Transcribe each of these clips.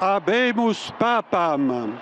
Habemus Papam.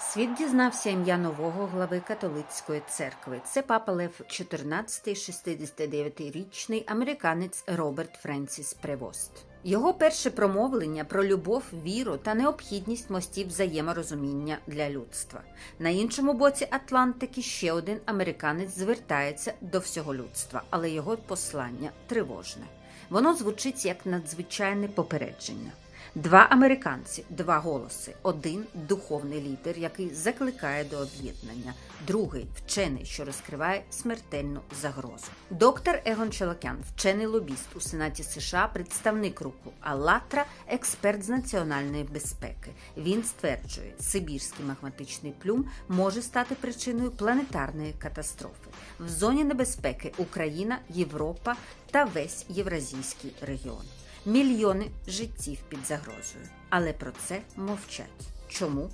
Світ дізнався ім'я нового глави католицької церкви. Це папа Лев XIV, 69-річний американець Роберт Френсіс Превост. Його перше промовлення про любов, віру та необхідність мостів взаєморозуміння для людства. На іншому боці Атлантики ще один американець звертається до всього людства, але його послання тривожне. Воно звучить як надзвичайне попередження. Два американці, два голоси. Один духовний лідер, який закликає до об'єднання, другий вчений, що розкриває смертельну загрозу. Доктор Егон Челокян, вчений лобіст у Сенаті США, представник руху Аллатра, експерт з національної безпеки. Він стверджує, Сибірський магматичний плюм може стати причиною планетарної катастрофи. В зоні небезпеки Україна, Європа та весь Євразійський регіон. Мільйони життів під загрозою. Але про це мовчать. Чому?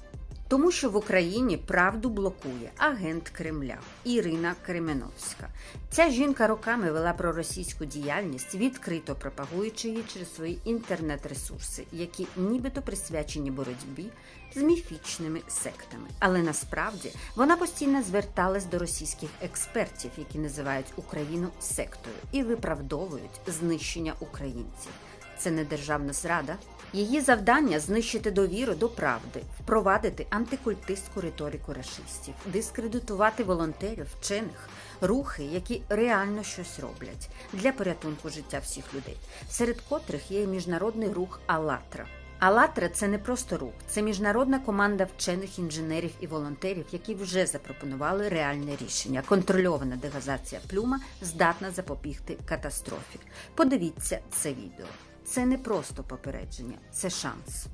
Тому що в Україні правду блокує агент Кремля Ірина Кременовська. Ця жінка роками вела проросійську діяльність, відкрито пропагуючи її через свої інтернет-ресурси, які нібито присвячені боротьбі з міфічними сектами. Але насправді вона постійно зверталась до російських експертів, які називають Україну сектою, і виправдовують знищення українців. Це не державна зрада. Її завдання знищити довіру до правди, впровадити антикультистську риторику рашистів, дискредитувати волонтерів, вчених, рухи, які реально щось роблять для порятунку життя всіх людей, серед котрих є міжнародний рух «АЛЛАТРА». «АЛЛАТРА» – це не просто рух, це міжнародна команда вчених інженерів і волонтерів, які вже запропонували реальне рішення. Контрольована дегазація плюма здатна запобігти катастрофі. Подивіться це відео. Це не просто попередження, це шанс.